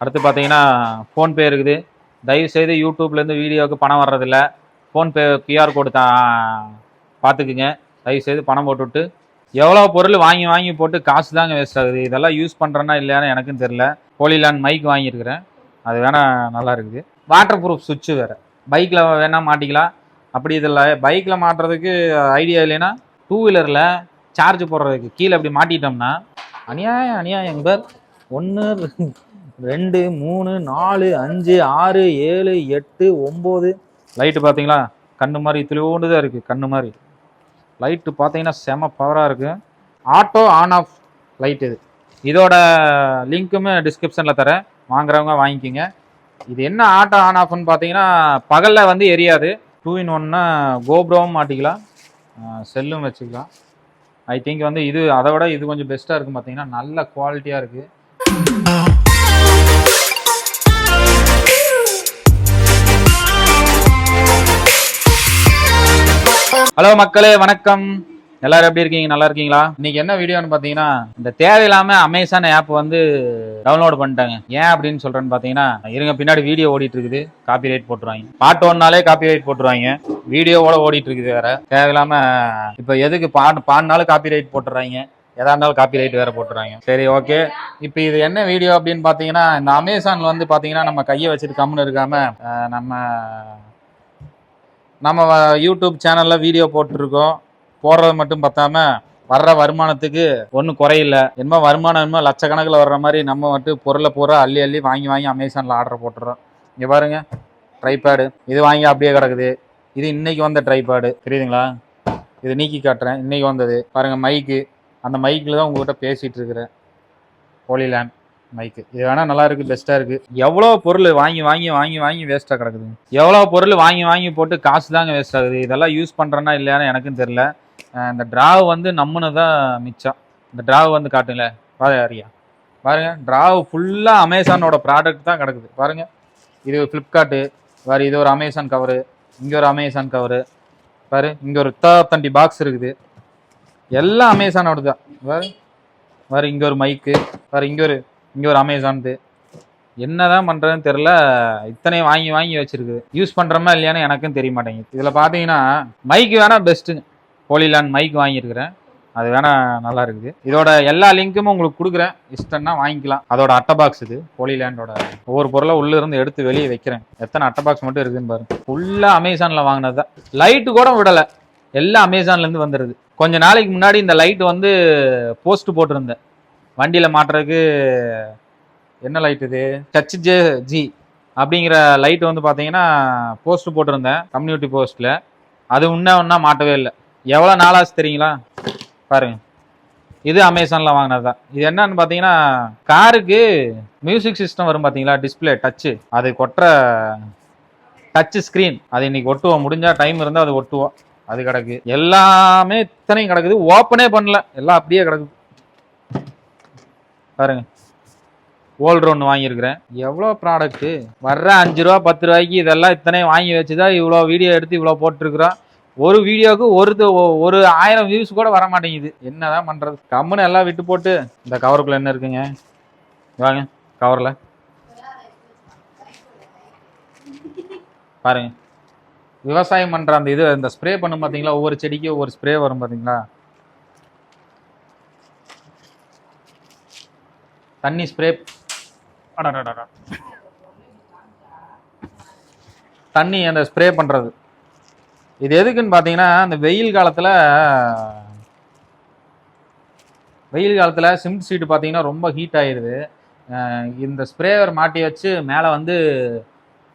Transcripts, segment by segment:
அடுத்து பார்த்தீங்கன்னா ஃபோன்பே இருக்குது. தயவுசெய்து யூடியூப்லேருந்து வீடியோவுக்கு பணம் வர்றதில்ல. ஃபோன்பே கியூஆர் கோடு தான் பார்த்துக்குங்க தயவுசெய்து பணம் போட்டுவிட்டு. எவ்வளோ பொருள் வாங்கி வாங்கி போட்டு காசு தாங்க வேஸ்ட் ஆகுது. இதெல்லாம் யூஸ் பண்ணுறேன்னா இல்லையான்னு எனக்கும் தெரில போலிலான் மைக் வாங்கியிருக்கிறேன். அது வேணால் நல்லா இருக்குது. வாட்டர் ப்ரூஃப் சுவிட்சு வேறு. பைக்கில் வேணால் மாட்டிக்கலாம். அப்படி இதில் பைக்கில் மாட்டுறதுக்கு ஐடியா இல்லைன்னா டூ வீலரில் சார்ஜ் போடுறதுக்கு கீழே அப்படி மாட்டிட்டோம்னா அநியாயம் அநியாயம் எங்க ஒன்று ரெண்டு மூணு நாலு அஞ்சு ஆறு ஏழு எட்டு ஒம்பது. லைட்டு பார்த்தீங்களா? கண்ணு மாதிரி துளிவோண்டு தான் இருக்குது கண்ணு மாதிரி. லைட்டு பார்த்தீங்கன்னா செம பவராக இருக்குது ஆட்டோ ஆன் ஆஃப் லைட் இது. இதோட லிங்க்குமே டிஸ்கிரிப்ஷனில் தரேன். வாங்குறவங்க வாங்கிக்கிங்க. இது என்ன ஆட்டோ ஆன் ஆஃப்னு பார்த்தீங்கன்னா பகலில் வந்து எரியாது. டூ இன் ஒன்னா கோப்ரோவும் மாட்டிக்கலாம். செல்லும் வச்சுக்கலாம். ஐ திங்க் வந்து இது அதை விட இது கொஞ்சம் பெஸ்ட்டாக இருக்கும் பார்த்தீங்கன்னா நல்ல குவாலிட்டியாக இருக்குது ஹலோ மக்களே வணக்கம். எல்லாரும் எப்படி இருக்கீங்க? நல்லா இருக்கீங்களா? இன்னைக்கு என்ன வீடியோன்னு பார்த்தீங்கன்னா இந்த தேவையில்லாம அமேசான் ஆப் வந்து டவுன்லோட் பண்ணிட்டாங்க. ஏன் அப்படின்னு சொல்றேன்னு பார்த்தீங்கன்னா இருங்க பின்னாடி வீடியோ ஓடிட்டு இருக்குது காப்பி ரைட் போட்டுருவாங்க. பாட்டு ஒன்னாலே காப்பி ரைட் போட்டுருவாங்க. வீடியோவோட ஓடிட்டு இருக்குது வேற. தேவையில்லாம இப்போ எதுக்கு பாட்டு பாடினாலும் காப்பி ரைட் போட்டுறாங்க? எதா இருந்தாலும் காப்பி ரைட் வேற போட்டுறாங்க. சரி ஓகே இப்போ இது என்ன வீடியோ அப்படின்னு பார்த்தீங்கன்னா இந்த அமேசான்ல வந்து பார்த்தீங்கன்னா நம்ம கையை வச்சுட்டு கம்முன்னு இருக்காம நம்ம நம்ம வ- யூடியூப் சேனலில் வீடியோ போட்டிருக்கோம். போடுறது மட்டும் பார்த்தாம வர்ற வருமானத்துக்கு ஒன்றும் குறையில என்னமோ வருமானம் என்னமோ லட்சக்கணக்கில் வர்ற மாதிரி நம்ம மட்டும் பொருளை பூரா அள்ளி அள்ளி வாங்கி வாங்கி அமேசானில் ஆர்டர் போட்டுறோம் இங்கே பாருங்க ட்ரைபேடு இது வாங்கி அப்படியே கிடக்குது. இது இன்னைக்கு வந்த ட்ரைபேடு தெரியுதுங்களா? இது நீக்கி காட்டுறேன். இன்னைக்கு வந்தது. பாருங்கள் மைக்கு அந்த மைக்கில் தான் உங்கள்கிட்ட பேசிட்டு இருக்கிறேன். ஹோலிலேண்ட் மைக்கு இது வேணா நல்லா இருக்கு பெஸ்ட்டாக இருக்கு. எவ்வளோ பொருள் வாங்கி வாங்கி வாங்கி வாங்கி வேஸ்ட்டாக கிடக்குது? எவ்வளோ பொருள் வாங்கி வாங்கி போட்டு காசு தாங்க வேஸ்ட் ஆகுது? இதெல்லாம் யூஸ் பண்ணுறேன்னா இல்லையான்னு எனக்கும் தெரில இந்த ட்ராவ் வந்து நம்மனதான் மிச்சம். இந்த ட்ராவ் வந்து காட்டுங்களேன். பாரு பாருங்க ட்ராவ் ஃபுல்லாக அமேசானோட ப்ராடக்ட் தான் கிடக்குது. பாருங்க. இது ஃப்ளிப்கார்ட்டு வேறு இது ஒரு அமேசான் கவரு இங்கே ஒரு அமேசான் கவரு பாரு இங்கே ஒரு தண்டி பாக்ஸ் இருக்குது. எல்லாம் அமேசானோட தான். வேறு வேறு இங்கே ஒரு மைக்கு வேறு இங்கே ஒரு இங்கே ஒரு அமேசான்து என்னதான் பண்ணுறதுன்னு தெரில இத்தனை வாங்கி வாங்கி வச்சிருக்குது. யூஸ் பண்ணுறோமா இல்லையான்னு எனக்கும் தெரிய மாட்டேங்குது. இதில் பார்த்தீங்கன்னா மைக் வேணால் பெஸ்ட்டுங்க போலிலான் மைக் வாங்கியிருக்கிறேன். அது வேணால் நல்லா இருக்குது. இதோட எல்லா லிங்க்கும் உங்களுக்கு கொடுக்குறேன். இஷ்டம்னா வாங்கிக்கலாம். அதோட அட்டை பாக்ஸ் இது போலிலேண்டோட ஒவ்வொரு பொருளை உள்ளேருந்து எடுத்து வெளியே வைக்கிறேன். எத்தனை அட்டை பாக்ஸ் மட்டும் இருக்குன்னு பாருங்க. ஃபுல்லாக அமேசானில் வாங்கினது தான். லைட்டு கூட விடலை. எல்லாம் அமேசான்லேருந்து வந்துடுது கொஞ்சம் கொஞ்ச நாளைக்கு முன்னாடி இந்த லைட் வந்து போஸ்ட் போட்டிருந்தேன். வண்டியில் மாட்டுறதுக்கு என்ன லைட் இது? டச் ஜே ஜி அப்படிங்கிற லைட் வந்து பார்த்தீங்கன்னா போஸ்ட் போட்டிருந்தேன் கம்யூனிட்டி போஸ்ட்டில் அது உன்ன ஒன்றா மாட்டவே இல்லை. எவ்வளோ நாளாச்சு தெரியுங்களா? பாருங்க. இது அமேசானில் வாங்கினது தான். இது என்னன்னு பார்த்தீங்கன்னா காருக்கு மியூசிக் சிஸ்டம் வரும் பார்த்தீங்களா டிஸ்பிளே டச்சு அது கொட்டுற டச்சு ஸ்க்ரீன் அது இன்னைக்கு ஒட்டுவோம். முடிஞ்சால் டைம் இருந்தால் அது ஒட்டுவோம். அது கிடக்கு. எல்லாமே இத்தனையும் கிடக்குது. ஓப்பனே பண்ணல. எல்லாம் அப்படியே கிடக்குது. பாருங்க. ஓல்டு ஒன்று வாங்கியிருக்கிறேன். எவ்வளோ ப்ராடக்ட்டு வர்ற அஞ்சு ரூபா பத்து ரூபாய்க்கு இதெல்லாம் இத்தனையும் வாங்கி வச்சு தான் இவ்வளோ வீடியோ எடுத்து இவ்வளோ போட்டிருக்கிறோம். ஒரு வீடியோவுக்கு ஒரு ஒரு ஆயிரம் வியூஸ் கூட வர மாட்டேங்குது. என்னதான் பண்ணுறது கம்முன்னு எல்லாம் விட்டு போட்டு இந்த கவருக்குள்ள என்ன இருக்குங்க? வாங்க கவரில் பாருங்க. விவசாயம் பண்ணுற அந்த இது இந்த ஸ்ப்ரே பண்ணும் பார்த்தீங்களா ஒவ்வொரு செடிக்கும் ஒவ்வொரு ஸ்ப்ரே வரும் பார்த்தீங்களா தண்ணி ஸ்ப்ரே. தண்ணி அந்த ஸ்ப்ரே பண்ணுறது இது எதுக்குன்னு பார்த்தீங்கன்னா இந்த வெயில் காலத்தில் வெயில் காலத்தில் சிமெண்ட் சீட்டு பார்த்தீங்கன்னா ரொம்ப ஹீட் ஆயிடுது இந்த ஸ்ப்ரேவர் மாட்டி வச்சு மேலே வந்து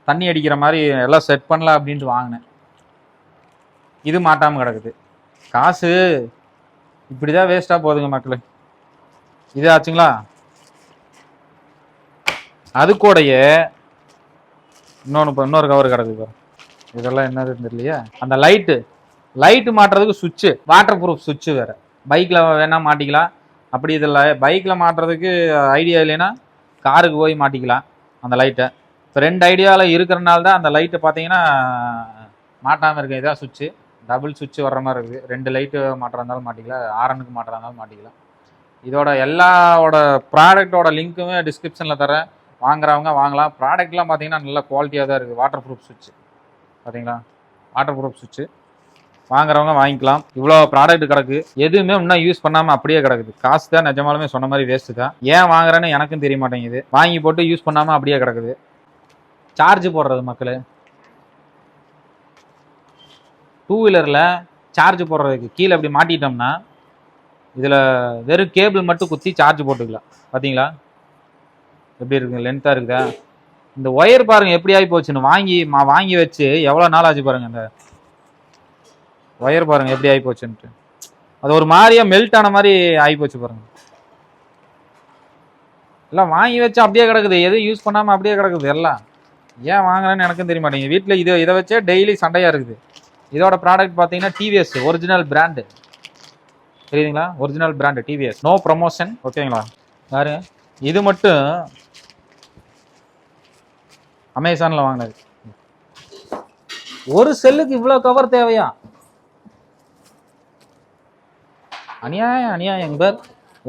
தண்ணி அடிக்கிற மாதிரி எல்லாம் செட் பண்ணலாம் அப்படின்ட்டு வாங்கினேன். இது மாட்டாமல் கிடக்குது. காசு இப்படி தான் வேஸ்ட்டாக போகுதுங்க மக்களே. இது ஆச்சுங்களா? அது கூடயே இன்னொன்று இப்போ இன்னொரு கவர் கிடக்கு இப்போ இதெல்லாம் என்னதுன்னு தெரியலையே? அந்த லைட்டு லைட்டு மாட்டுறதுக்கு சுவிட்சு வாட்டர் ப்ரூஃப் சுவிட்சு வேறு பைக்கில் வேணால் மாட்டிக்கலாம். அப்படி இதில் பைக்கில் மாட்டுறதுக்கு ஐடியா இல்லைன்னா காருக்கு போய் மாட்டிக்கலாம் அந்த லைட்டை இப்போ ரெண்டு ஐடியாவில் இருக்கிறனால தான் அந்த லைட்டை பார்த்தீங்கன்னா மாட்டாமல் இருக்கு. இதான் சுவிட்சு டபுள் சுவிட்ச் வர்ற மாதிரி இருக்குது. ரெண்டு லைட்டு மாட்டுறா இருந்தாலும் மாட்டிக்கலாம். ஆரனுக்கு மாட்டுறா இருந்தாலும் மாட்டிக்கலாம். இதோட எல்லாவோட ப்ராடக்டோட லிங்க்குமே டிஸ்கிரிப்ஷனில் தரேன் வாங்குறவங்க வாங்கலாம். ப்ராடக்ட்லாம் பார்த்தீங்கன்னா நல்ல குவாலிட்டியாக தான் இருக்குது வாட்டர் ப்ரூஃப் சுவிட்ச் பார்த்தீங்களா வாட்டர் ப்ரூஃப் சுவிட்சு வாங்குறவங்க வாங்கிக்கலாம். இவ்வளோ ப்ராடக்ட் கிடக்கு. எதுவுமே இன்னும் யூஸ் பண்ணாமல் அப்படியே கிடக்குது. காசு தான் நிஜமாலுமே சொன்ன மாதிரி வேஸ்ட்டு தான். ஏன் வாங்குறேன்னு எனக்கும் தெரிய மாட்டேங்குது. வாங்கி போட்டு யூஸ் பண்ணாமல் அப்படியே கிடக்குது. சார்ஜ் போடுறது மக்கள். டூ வீலரில் சார்ஜ் போடுறதுக்கு கீழே இப்படி மாட்டிட்டோம்னா இதில் வெறும் கேபிள் மட்டும் குத்தி சார்ஜ் போட்டுக்கலாம். பார்த்தீங்களா எப்படி இருக்குங்க லென்த்தாக இருக்குதா? இந்த ஒயர் பாருங்க எப்படி ஆகி போச்சுன்னு வாங்கி மா வாங்கி வச்சு எவ்வளோ நாள் ஆச்சு பாருங்க இந்த ஒயர் பாருங்க எப்படி ஆகி போச்சுன்ட்டு. அது ஒரு மாதிரியா மெல்ட் ஆன மாதிரி ஆகி போச்சு பாருங்க. எல்லாம் வாங்கி வச்சு அப்படியே கிடக்குது. எதுவும் யூஸ் பண்ணாமல் அப்படியே கிடக்குது எல்லாம். ஏன் வாங்குறேன்னு எனக்கும் தெரிய மாட்டேங்குது. வீட்டில் இது இதை வச்சே டெய்லி சண்டையாக இருக்குது. இதோட ப்ராடக்ட் பார்த்தீங்கன்னா டிவிஎஸ் ஒரிஜினல் பிராண்டு தெரியுதுங்களா? Original brand TVS no promotion ஓகேங்களா பாருங்க இது மட்டும் அமேசானில் வாங்கினது. ஒரு செல்லுக்கு இவ்வளோ கவர் தேவையா? அநியாயம் அநியாயம் பார்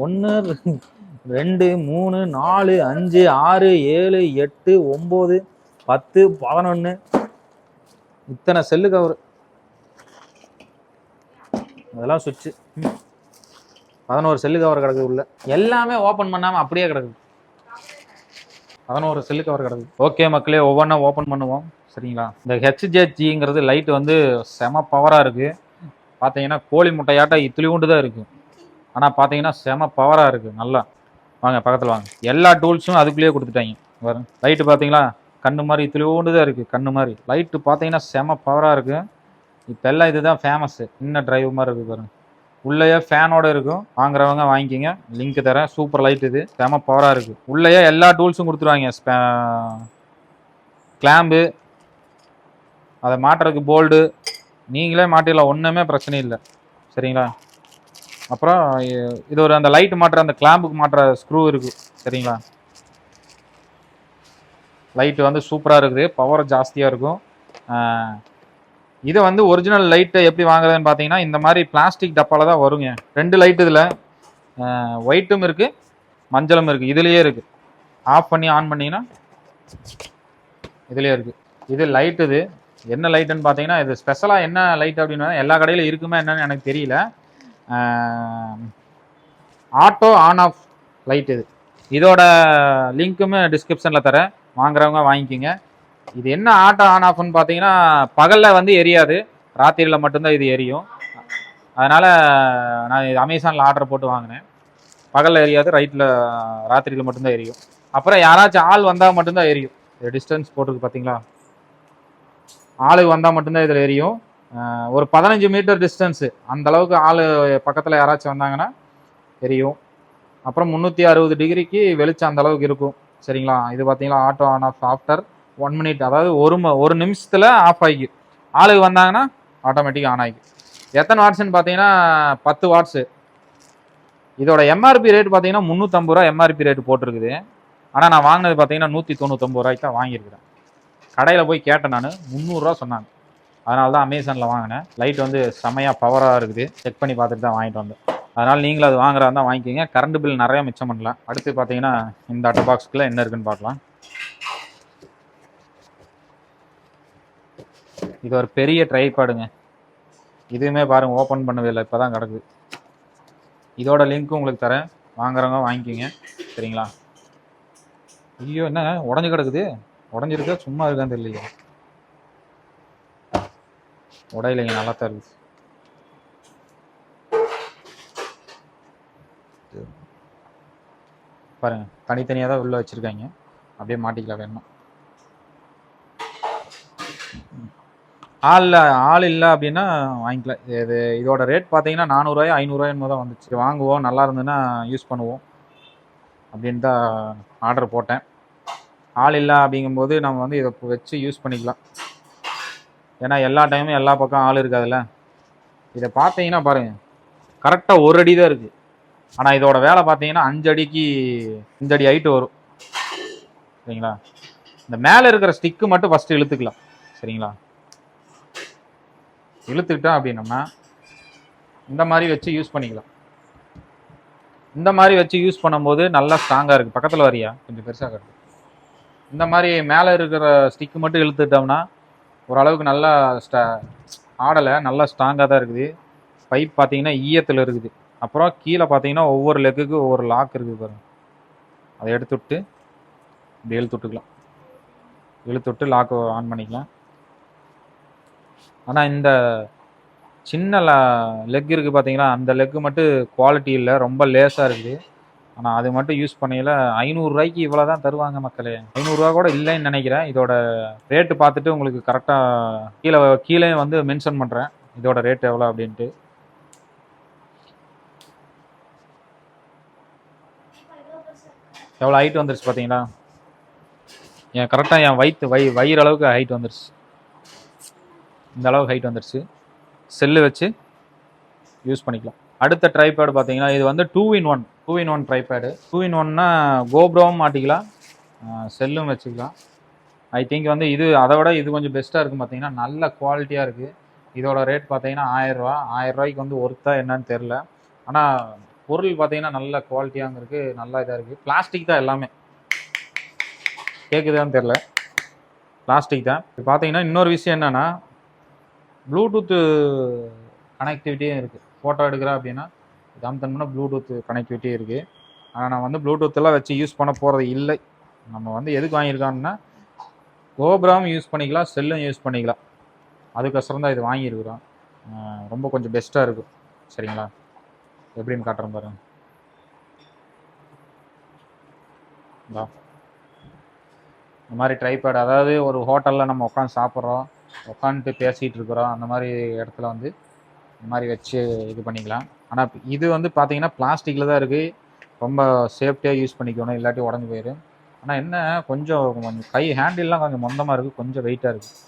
ஒன்று ரெண்டு மூணு நாலு அஞ்சு ஆறு ஏழு எட்டு ஒம்பது பத்து பதினொன்று இத்தனை செல்லு கவர் அதெல்லாம் சுவிட்சு பதினோரு செல்லு கவர் கிடக்குது உள்ள. எல்லாமே ஓப்பன் பண்ணாமல் அப்படியே கிடக்குது. பதினோரு செல்லு கவர் கிடையாது ஓகே மக்களே ஒவ்வொன்றா ஓப்பன் பண்ணுவோம். சரிங்களா? இந்த ஹெச்ஜேஜிங்கிறது லைட் வந்து செம பவராக இருக்குது பார்த்தீங்கன்னா கோழி முட்டையாட்டம் இத்துளியூண்டு தான் இருக்குது ஆனால் பார்த்தீங்கன்னா செம பவராக இருக்குது நல்லா. வாங்க பக்கத்தில் வாங்க. எல்லா டூல்ஸும் அதுக்குள்ளேயே கொடுத்துட்டாங்க. வரும் லைட்டு பார்த்தீங்களா கண்ணு மாதிரி இத்துளியூண்டு தான் இருக்குது கண்ணு மாதிரி. லைட்டு பார்த்தீங்கன்னா செம பவராக இருக்குது இப்போ எல்லாம் இதுதான் ஃபேமஸ்ஸு இன்னும் டிரைவ் மாதிரி இருக்குது பாருங்கள் உள்ளேயே ஃபேனோட இருக்கும். வாங்குறவங்க வாங்கிக்கிங்க. லிங்க் தரேன். சூப்பர் லைட் இது. செம பவராக இருக்குது உள்ளேயே எல்லா டூல்ஸும் கொடுத்துருவாங்க. கிளாம்பு அதை மாட்டுறதுக்கு போல்டு நீங்களே மாட்டிடலாம். ஒன்றுமே பிரச்சனை இல்லை. சரிங்களா? அப்புறம் இது ஒரு அந்த லைட் மாட்டுற அந்த கிளாம்புக்கு மாட்டுற ஸ்க்ரூ இருக்குது சரிங்களா? லைட்டு வந்து சூப்பராக இருக்குது. பவர் ஜாஸ்தியாக இருக்கும். இதை வந்து ஒரிஜினல் லைட்டை எப்படி வாங்குறதுன்னு பார்த்தீங்கன்னா இந்த மாதிரி பிளாஸ்டிக் டப்பாவில் தான் வருங்க. ரெண்டு லைட் இதில் ஒயிட்டும் இருக்குது மஞ்சளும் இருக்குது இதுலேயே இருக்குது ஆஃப் பண்ணி ஆன் பண்ணிங்கன்னா இதுலேயே இருக்குது இது லைட் இது. என்ன லைட்டுன்னு பார்த்தீங்கன்னா இது ஸ்பெஷலாக என்ன லைட் அப்படின்னா எல்லா கடையிலும் இருக்குமா என்னன்னு எனக்கு தெரியல. ஆட்டோ ஆன் ஆஃப் லைட் இது. இதோட லிங்க்குமே டிஸ்கிரிப்ஷனில் தரேன். வாங்குறவங்க வாங்கிக்கிங்க. இது என்ன ஆட்டோ ஆன் ஆஃப்னு பார்த்தீங்கன்னா பகலில் வந்து எரியாது. ராத்திரியில் மட்டும்தான் இது எரியும். அதனால் நான் இது அமேசானில் ஆர்டர் போட்டு வாங்கினேன். பகலில் எரியாது ரைட்டில் ராத்திரியில் மட்டும்தான் எரியும். அப்புறம் யாராச்சும் ஆள் வந்தால் மட்டும்தான் எரியும். இது டிஸ்டன்ஸ் போட்டிருக்கு பார்த்தீங்களா ஆளுக்கு வந்தால் மட்டும்தான் இதில் எரியும். ஒரு பதினஞ்சு மீட்டர் டிஸ்டன்ஸு அந்த அளவுக்கு ஆள் பக்கத்தில் யாராச்சும் வந்தாங்கன்னா எரியும். அப்புறம் முந்நூற்றி அறுபது டிகிரிக்கு வெளிச்சம் அந்த அளவுக்கு இருக்கும். சரிங்களா? இது பார்த்தீங்களா auto on off after one minute அதாவது ஒரு ம ஒரு நிமிஷத்தில் ஆஃப் ஆகிக்கும் ஆளுக்கு வந்தாங்கன்னா ஆட்டோமேட்டிக் ஆன் ஆகிக்கும் எத்தனை வாட்ஸ்ன்னு பார்த்தீங்கன்னா பத்து வாட்ஸு இதோட எம்ஆர்பி ரேட் பார்த்தீங்கன்னா முந்நூற்றம்பது ரூபா எம்ஆர்பி ரேட் போட்டிருக்குது. ஆனால் நான் வாங்கினது பார்த்தீங்கன்னா நூற்றி தொண்ணூற்றம்பது ரூபாய்க்கு தான் வாங்கியிருக்கிறேன். கடையில் போய் கேட்டேன் நான். முந்நூறுரூவா சொன்னாங்க. அதனால தான் அமேசானில் வாங்கினேன். லைட் வந்து செமையாக பவராக இருக்குது. செக் பண்ணி பார்த்துட்டு தான் வாங்கிட்டு வந்தேன். அதனால் நீங்களும் அது வாங்குறதா இருந்தால் வாங்கிக்கோங்க. கரண்ட் பில் நிறையா மிச்சம் பண்ணலாம். அடுத்து பார்த்தீங்கன்னா இந்த அட்டை பாக்ஸ்க்குள்ளே என்ன இருக்குன்னு பார்க்கலாம். இது ஒரு பெரிய ட்ரைபாடுங்க இதுவுமே பாருங்க ஓப்பன் பண்ணவே இல்லை இப்போ தான் கிடக்குது. இதோட லிங்க்கும் உங்களுக்கு தரேன். வாங்குறவங்க வாங்கிக்கோங்க. சரிங்களா? ஐயோ என்ன உடஞ்சி கிடக்குது? உடஞ்சிருக்கா? சும்மா இருக்கான்னு தெரியலையே. உடையிலைங்க நல்லா தான் இருக்குது பாருங்க தனித்தனியாக தான் உள்ளே வச்சுருக்காங்க. அப்படியே மாட்டிக்கலாம் வேணும் ஆள் இல்லை ஆள் இல்லை அப்படின்னா வாங்கிக்கலாம் இது இதோட ரேட் பார்த்தீங்கன்னா நானூறுரூவாய் ஐநூறுரூவாய் தான் வந்துச்சு. வாங்குவோம் நல்லா இருந்ததுன்னா யூஸ் பண்ணுவோம் அப்படின்னு தான் ஆர்டர் போட்டேன். ஆள் இல்லை அப்படிங்கும்போது நம்ம வந்து இதை வச்சு யூஸ் பண்ணிக்கலாம். ஏன்னா எல்லா டைமும் எல்லா பக்கம் ஆள் இருக்காதுல்ல. இதை பார்த்தீங்கன்னா பாருங்கள் கரெக்டாக ஒரு அடி தான் இருக்குது ஆனால் இதோட வேலை பார்த்தீங்கன்னா அஞ்சு அடிக்கு அஞ்சு அடி ஹைட்டு வரும். சரிங்களா? இந்த மேலே இருக்கிற ஸ்டிக்கு மட்டும் ஃபஸ்ட்டு இழுத்துக்கலாம். சரிங்களா? இழுத்துக்கிட்டோம் அப்படின்னம்னா இந்த மாதிரி வச்சு யூஸ் பண்ணிக்கலாம். இந்த மாதிரி வச்சு யூஸ் பண்ணும்போது நல்லா ஸ்ட்ராங்காக இருக்குது பக்கத்தில் வரியா? கொஞ்சம் பெருசாக இருக்கு இந்த மாதிரி மேலே இருக்கிற ஸ்டிக்கு மட்டும் இழுத்துட்டோம்னா ஓரளவுக்கு நல்லா ஸ்ட ஆடலை நல்லா ஸ்ட்ராங்காக தான் இருக்குது. பைப் பார்த்தீங்கன்னா ஈயத்தில் இருக்குது. அப்புறம் கீழே பார்த்தீங்கன்னா ஒவ்வொரு லெக்குக்கு ஒவ்வொரு லாக் இருக்குது பாருங்கள் அதை எடுத்து விட்டு இப்படி இழுத்து விட்டுக்கலாம் இழுத்து விட்டு லாக்கு ஆன் பண்ணிக்கலாம். ஆனால் இந்த சின்ன லெக் இருக்குது பார்த்தீங்களா அந்த லெக்கு மட்டும் குவாலிட்டி இல்லை. ரொம்ப லேஸாக இருக்குது. ஆனால் அது மட்டும் யூஸ் பண்ணையில் ஐநூறுரூவாய்க்கு இவ்வளோ தான் தருவாங்க மக்களே. ஐநூறுரூவா கூட இல்லைன்னு நினைக்கிறேன். இதோட ரேட்டு பார்த்துட்டு உங்களுக்கு கரெக்டாக கீழே கீழே வந்து மென்ஷன் பண்ணுறேன் இதோட ரேட் எவ்வளோ அப்படின்ட்டு. எவ்வளோ ஹைட் வந்துருச்சு பார்த்தீங்களா என் கரெக்டாக என் வயிற்று வை வயிறு அளவுக்கு ஹைட் வந்துருச்சு. இந்த அளவு ஹைட் வந்துடுச்சு செல்லு வச்சு யூஸ் பண்ணிக்கலாம். அடுத்த ட்ரைபேடு பார்த்தீங்கன்னா இது வந்து two in one two in one tripod two in ஒன்னா கோப்ரோவும் மாட்டிக்கலாம். செல்லும் வச்சுக்கலாம். ஐ திங்க் வந்து இது அதை விட இது கொஞ்சம் பெஸ்ட்டாக இருக்கும் பார்த்தீங்கன்னா நல்ல குவாலிட்டியாக இருக்குது இதோட ரேட் பார்த்தீங்கன்னா ஆயிரரூவா ஆயிரரூவாய்க்கு வந்து ஒர்த்தாக என்னன்னு தெரில ஆனால் பொருள் பார்த்தீங்கன்னா நல்ல குவாலிட்டியாங்க இருக்குது நல்லா இதாக இருக்குது பிளாஸ்டிக் தான் எல்லாமே. கேட்குதான்னு தெரில பிளாஸ்டிக் தான். இப்போ பார்த்தீங்கன்னா இன்னொரு விஷயம் என்னென்னா ப்ளூடூத்து கனெக்டிவிட்டியும் இருக்குது ஃபோட்டோ எடுக்கிறேன் அப்படின்னா இது அமுத்தணும்னா ப்ளூடூத் கனெக்டிவிட்டி இருக்குது ஆனால் நான் வந்து ப்ளூடூத்தெல்லாம் வச்சு யூஸ் பண்ண போகிறது இல்லை. நம்ம வந்து எதுக்கு வாங்கியிருக்கோம்னா கோபுரம் யூஸ் பண்ணிக்கலாம் செல்லும் யூஸ் பண்ணிக்கலாம். அதுக்கொசரம் தான் இது வாங்கியிருக்கிறோம். ரொம்ப கொஞ்சம் பெஸ்ட்டாக இருக்கும். சரிங்களா? எப்படின்னு காட்டுறேன் பாருங்க. இந்த. மாதிரி ட்ரைபேட் அதாவது ஒரு ஹோட்டலில் நம்ம உட்காந்து சாப்பிட்றோம். உட்காந்துட்டு பேசிகிட்டு இருக்கிறோம். அந்த மாதிரி இடத்துல வந்து இந்த மாதிரி வச்சு இது பண்ணிக்கலாம். ஆனால் இது வந்து பார்த்தீங்கன்னா பிளாஸ்டிக்கில் தான் இருக்குது ரொம்ப சேஃப்டியாக யூஸ் பண்ணிக்கணும். இல்லாட்டி உடஞ்சி போயிடும் ஆனால் என்ன கொஞ்சம் கொஞ்சம் கை ஹேண்டில்லாம் கொஞ்சம் மொந்தமாக இருக்குது கொஞ்சம் வெயிட்டாக இருக்குது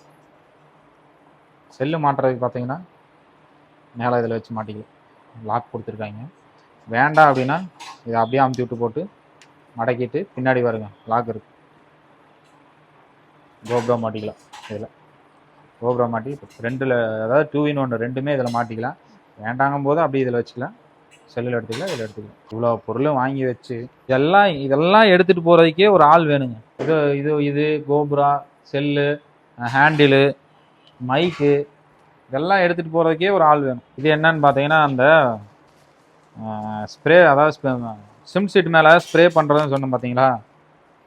செல்லு மாட்டுறதுக்கு பார்த்தீங்கன்னா மேலே இதில் வச்சு மாட்டிக்கலாம் லாக் கொடுத்துருக்காங்க. வேண்டாம் அப்படின்னா இதை அப்படியே அமுத்தி விட்டு போட்டு மடக்கிட்டு பின்னாடி வருங்க லாக் இருக்குது கோப்ரோ மாட்டிக்கலாம். இதில். கோப்ரா மாட்டி ரெண்டில் அதாவது டூ இன் ஒன்று ரெண்டுமே இதில் மாட்டிக்கலாம். வேண்டாங்கும் போது அப்படி இதில் வச்சுக்கலாம். செல்லில் எடுத்துக்கலாம் இதில் எடுத்துக்கலாம். இவ்வளோ பொருளும் வாங்கி வச்சு இதெல்லாம் இதெல்லாம் எடுத்துகிட்டு போகிறதுக்கே ஒரு ஆள் வேணுங்க. இது இது இது கோபுரா செல்லு ஹேண்டிலு மைக்கு இதெல்லாம் எடுத்துகிட்டு போகிறதுக்கே ஒரு ஆள் வேணும். இது என்னன்னு பார்த்தீங்கன்னா அந்த ஸ்ப்ரே அதாவது சிம் சீட் மேலே ஸ்ப்ரே பண்ணுறதுன்னு சொன்னோம் பார்த்தீங்களா?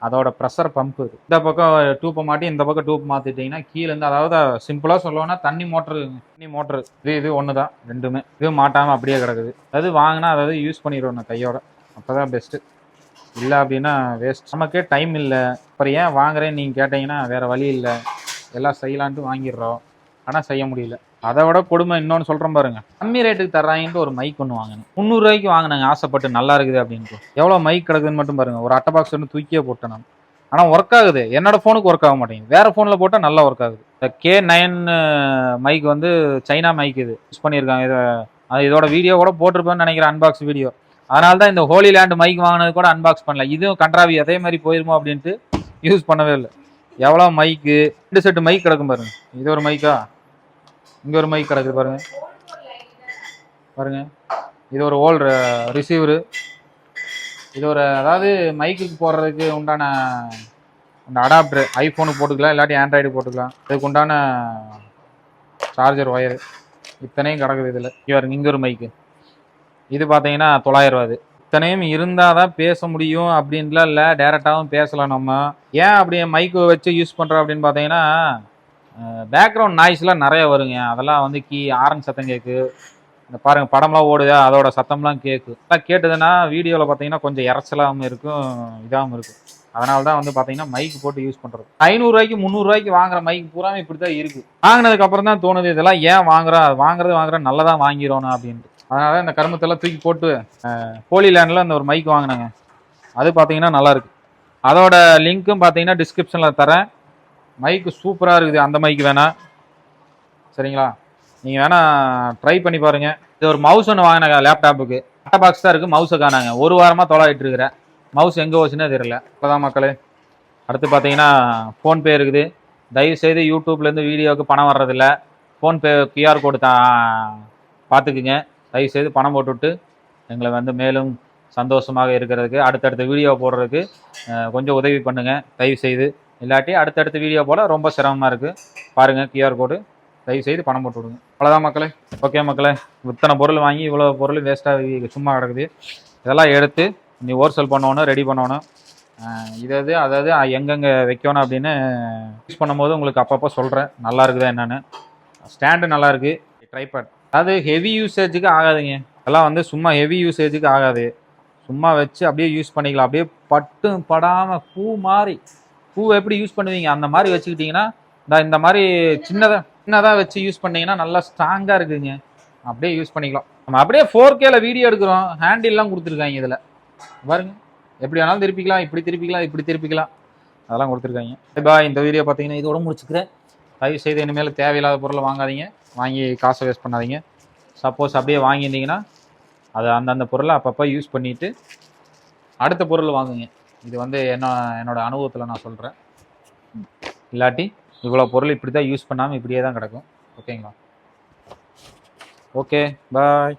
அதோட ப்ரெஷர் பம்பு இந்த பக்கம் டூப்பை மாட்டி இந்த பக்கம் டூப் மாற்றிட்டிங்கன்னா கீழேருந்து அதாவது சிம்பிளாக சொல்லணும்னா தண்ணி மோட்ரு தண்ணி மோட்ரு இது இது ஒன்று தான் ரெண்டுமே. இது மாட்டாமல் அப்படியே கிடக்குது. அது வாங்கினா அதாவது யூஸ் பண்ணிடுவோம் கையோட. அப்போ தான் பெஸ்ட்டு இல்லை அப்படின்னா வேஸ்ட் நமக்கே டைம் இல்லை. அப்புறம் ஏன் வாங்குறேன்னு நீங்கள் கேட்டிங்கன்னா வேறு வழி இல்லை. எல்லாம் செய்யலான்ட்டு வாங்கிடுறோம். ஆனால் செய்ய முடியல. அதை விட கொடுமை இன்னொன்று சொல்கிறேன் பாருங்க. கம்மி ரேட்டுக்கு தர்றாங்கன்ட்டு ஒரு மைக் ஒன்று வாங்கினேன். முந்நூறுரூவாய்க்கு வாங்கினாங்க. ஆசைப்பட்டு நல்லா இருக்குது அப்படின்ட்டு. எவ்வளோ மைக் கிடக்குதுன்னு மட்டும் பாருங்க. ஒரு அட்டை பாக்ஸ் ஒன்று தூக்கியே போட்டேன் நான். ஆனால் ஒர்க் ஆகுது. என்னோட ஃபோனுக்கு ஒர்க் ஆக மாட்டேங்குது. வேறு ஃபோனில் போட்டால் நல்லா ஒர்க் ஆகுது. இந்த கே நைன் மைக் வந்து சைனா மைக் இது. யூஸ் பண்ணியிருக்காங்க. இதை அது இதோட வீடியோ கூட போட்டிருப்பேன்னு நினைக்கிறேன். அன்பாக்ஸ் வீடியோ அதனால தான் இந்த ஹோலி லேண்ட் மைக் வாங்கினது கூட அன்பாக்ஸ் பண்ணல. இதுவும் கண்ட்ராவி அதே மாதிரி போயிருமோ அப்படின்ட்டு யூஸ் பண்ணவே இல்லை. எவ்வளோ மைக்கு ரெண்டு செட்டு மைக் கிடக்கும் பாருங்க. இது ஒரு மைக்கா இங்கே ஒரு மைக் கிடக்குது பாருங்க. பாருங்க. இது ஒரு ஓல் ரிசீவரு இது ஒரு அதாவது மைக்குக்கு போடுறதுக்கு உண்டான அந்த அடாப்டர் ஐஃபோனுக்கு போட்டுக்கலாம் இல்லாட்டி ஆண்ட்ராய்டு போட்டுக்கலாம். இதுக்கு உண்டான சார்ஜர் ஒயரு இத்தனையும் கிடக்குது இதில். இங்கே இங்கே ஒரு மைக்கு இது பார்த்தீங்கன்னா தொள்ளாயிரம் இத்தனையும் இருந்தால் தான் பேச முடியும் அப்படின்லாம் இல்லை டேரெக்டாகவும் பேசலாம் நம்ம. ஏன் அப்படி மைக்கு வச்சு யூஸ் பண்ணுறோம் அப்படின்னு பார்த்தீங்கன்னா பேக்ரவுண்ட் நாய்ஸ்லாம் நிறைய வருங்க. அதெல்லாம் வந்து கீ ஆரன் சத்தம் கேட்கு இந்த பாருங்க படம்லாம் ஓடுதா அதோட சத்தம்லாம் கேட்கு அதெல்லாம் கேட்டதுன்னா வீடியோவில் பார்த்தீங்கன்னா கொஞ்சம் இறச்சலாகவும் இருக்கும் இதாகவும் இருக்கும். அதனால தான் வந்து பார்த்தீங்கன்னா மைக் போட்டு யூஸ் பண்ணுறது ஐநூறுரூவாய்க்கு முந்நூறுரூவாய்க்கு வாங்குற மைக் பூராமே இப்படி தான் இருக்குது வாங்கினதுக்கு அப்புறம் தான் தோணுது இதெல்லாம் ஏன் வாங்குறோம் அது வாங்குறது வாங்குற நல்லதாக வாங்கிடணும் அப்படின்ட்டு. அதனால தான் இந்த கருமத்தெல்லாம் தூக்கி போட்டு போலி லேண்டில் அந்த ஒரு மைக் வாங்கினாங்க. அது பார்த்தீங்கன்னா நல்லாயிருக்கு அதோட லிங்க்கும் பார்த்தீங்கன்னா டிஸ்கிரிப்ஷனில் தரேன் மைக்கு சூப்பராக இருக்குது. அந்த மைக் வேணால் சரிங்களா? நீங்கள் வேணால் ட்ரை பண்ணி பாருங்கள் இது ஒரு மவுஸ் ஒன்று வாங்கினாங்க லேப்டாப்புக்கு அட்டை பாக்ஸ் தான் இருக்குது மவுஸை காணாங்க. ஒரு வாரமாக தொலைவிட்டு இருக்கிறேன். மவுஸ் எங்கே போச்சுன்னே தெரியல. இப்போதான் மக்களே. அடுத்து பார்த்தீங்கன்னா ஃபோன்பே இருக்குது. தயவு செய்து யூடியூப்லேருந்து வீடியோவுக்கு பணம் வர்றதில்ல. ஃபோன்பே கியூஆர் கோடு தான் பார்த்துக்குங்க. தயவு செய்து பணம் போட்டுவிட்டு எங்களை வந்து மேலும் சந்தோஷமாக இருக்கிறதுக்கு அடுத்தடுத்த வீடியோ போடுறதுக்கு கொஞ்சம் உதவி பண்ணுங்கள் தயவு செய்து இல்லாட்டி அடுத்தடுத்த வீடியோ போல் ரொம்ப சிரமமாக இருக்குது பாருங்கள் கியூஆர் கோடு தயவு செய்து பணம் போட்டு விடுங்க. அவ்வளோதான் மக்களே. ஓகே மக்களே. இத்தனை பொருள் வாங்கி இவ்வளோ பொருள் வேஸ்ட்டாக சும்மா கிடக்குது. இதெல்லாம் எடுத்து நீ ஹோல்சேல் பண்ணணும் ரெடி பண்ணணும். இது இது அதாவது எங்கெங்கே வைக்கணும் அப்படின்னு யூஸ் பண்ணும்போது உங்களுக்கு அப்பப்போ சொல்கிறேன் நல்லா இருக்குதா என்னென்னு. ஸ்டாண்டு நல்லா இருக்கு. ட்ரைபேட் அது ஹெவி யூசேஜுக்கு ஆகாதுங்க. அதெல்லாம் வந்து சும்மா ஹெவி யூசேஜுக்கு ஆகாது. சும்மா வச்சு அப்படியே யூஸ் பண்ணிக்கலாம். அப்படியே பட்டும் படாமல் பூ மாதிரி பூவை எப்படி யூஸ் பண்ணுவீங்க? அந்த மாதிரி வச்சுக்கிட்டிங்கன்னா இந்த மாதிரி சின்னதாக சின்னதாக வச்சு யூஸ் பண்ணீங்கன்னா நல்லா ஸ்ட்ராங்காக இருக்குதுங்க அப்படியே யூஸ் பண்ணிக்கலாம். நம்ம அப்படியே ஃபோர் கேல வீடியோ எடுக்கிறோம். ஹேண்டில்லாம் கொடுத்துருக்காங்க இதில். பாருங்க. எப்படி வேணாலும் திருப்பிக்கலாம். இப்படி திருப்பிக்கலாம். இப்படி திருப்பிக்கலாம். அதெல்லாம் கொடுத்துருக்காங்க. பாய் இந்த வீடியோ பார்த்தீங்கன்னா இதோட முடிச்சுக்கிறேன். தயவு செய்து இனிமேல் தேவையில்லாத பொருளை வாங்காதீங்க. வாங்கி காசை வேஸ்ட் பண்ணாதீங்க. சப்போஸ் அப்படியே வாங்கியிருந்தீங்கன்னா அதை அந்தந்த பொருளை அப்பப்போ யூஸ் பண்ணிவிட்டு அடுத்த பொருள் வாங்குங்க. இது வந்து என்ன என்னோட அனுபவத்தில் நான் சொல்கிறேன் இல்லாட்டி இவ்வளோ பொருள் இப்படி தான் யூஸ் பண்ணாமல் இப்படியே தான் கிடக்கும் ஓகேங்களா ஓகே பாய்